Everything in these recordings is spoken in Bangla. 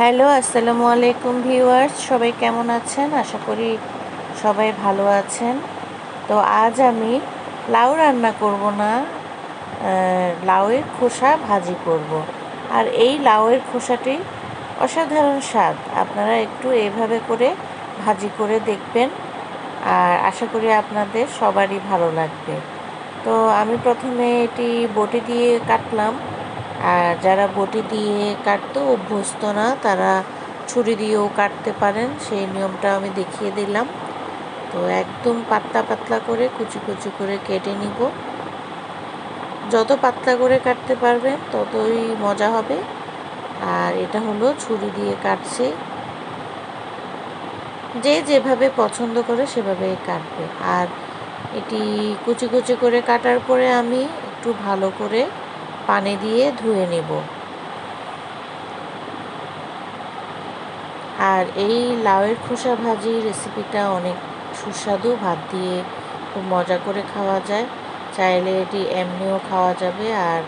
হ্যালো, আসসালামু আলাইকুম ভিউয়ার্স। সবাই কেমন আছেন? আশা করি সবাই ভালো আছেন। তো আজ আমি লাউ রান্না করব না লাউয়ের খোসা ভাজি করব। আর এই লাউয়ের খোসাটি অসাধারণ স্বাদ। আপনারা একটু এইভাবে করে ভাজি করে দেখবেন। আর আশা করি আপনাদের সবারই ভালো লাগবে। তো আমি প্রথমে এটি বটি দিয়ে কাটলাম। আর যারা বটি দিয়ে কাটতে অভ্যস্ত না, তারা ছুরি দিয়েও কাটতে পারেন। সেই নিয়মটা আমি দেখিয়ে দিলাম। তো একদম পাতলা পাতলা করে কুচি কুচি করে কেটে নিব। যত পাতলা করে কাটতে পারবেন ততই মজা হবে। আর এটা হলো ছুরি দিয়ে কাটছে। যে যেভাবে পছন্দ করে সেভাবে কাটবে। আর এটি কুচি কুচি করে কাটার পরে আমি একটু ভালো করে পানি দিয়ে ধুয়ে নেব। আর এই লাউয়ের খোসা ভাজি রেসিপিটা অনেক সুস্বাদু। ভাত দিয়ে খুব মজা করে খাওয়া যায়। চাইলে এটি এমনিও খাওয়া যাবে। আর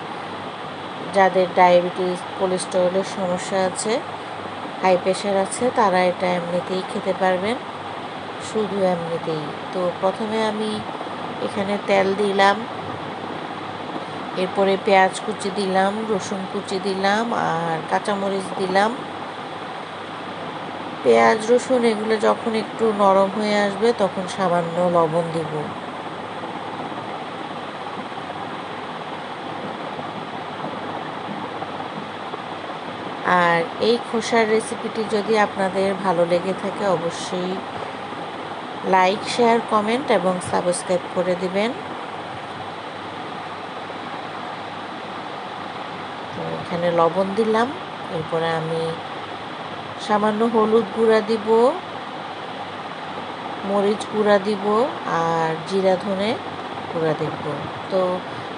যাদের ডায়াবেটিস, কোলেস্টেরলের সমস্যা আছে, হাই প্রেশার আছে, তারা এটা এমনিতেই খেতে পারবেন। শুধু এমনিতেই। তো প্রথমে আমি এখানে তেল দিলাম। এরপরে পেঁয়াজ কুচি দিলাম, রসুন কুচি দিলাম আর কাঁচামরিচ দিলাম। পেঁয়াজ, রসুন এগুলো যখন একটু নরম হয়ে আসবে তখন সামান্য লবণ দিব। আর এই খোসার রেসিপিটি যদি আপনাদের ভালো লেগে থাকে অবশ্যই লাইক, শেয়ার, কমেন্ট এবং সাবস্ক্রাইব করে দিবেন তো এখানে লবণ দিলাম। এরপরে আমি সামান্য হলুদ গুঁড়া দিব, মরিচ গুঁড়া দিব আর জিরা ধনে গুঁড়া দিব তো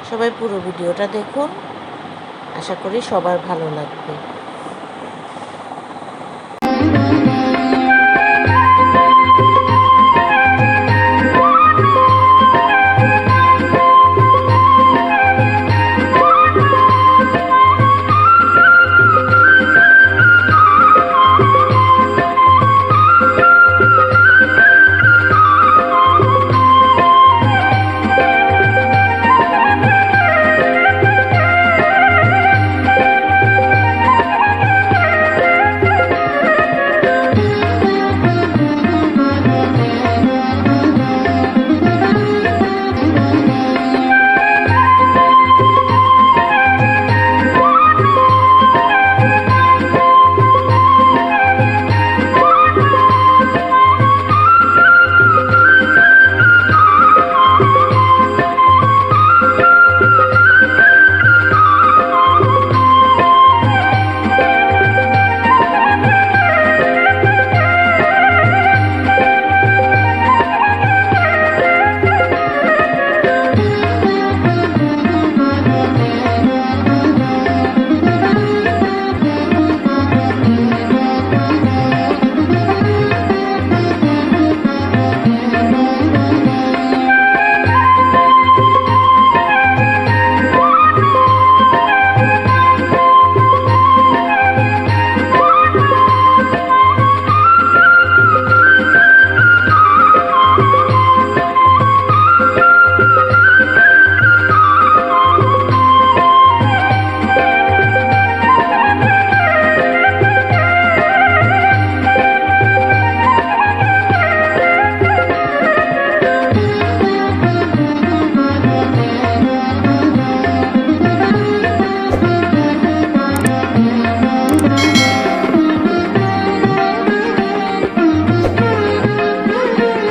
সবাই পুরো ভিডিওটা দেখুন। আশা করি সবার ভালো লাগবে।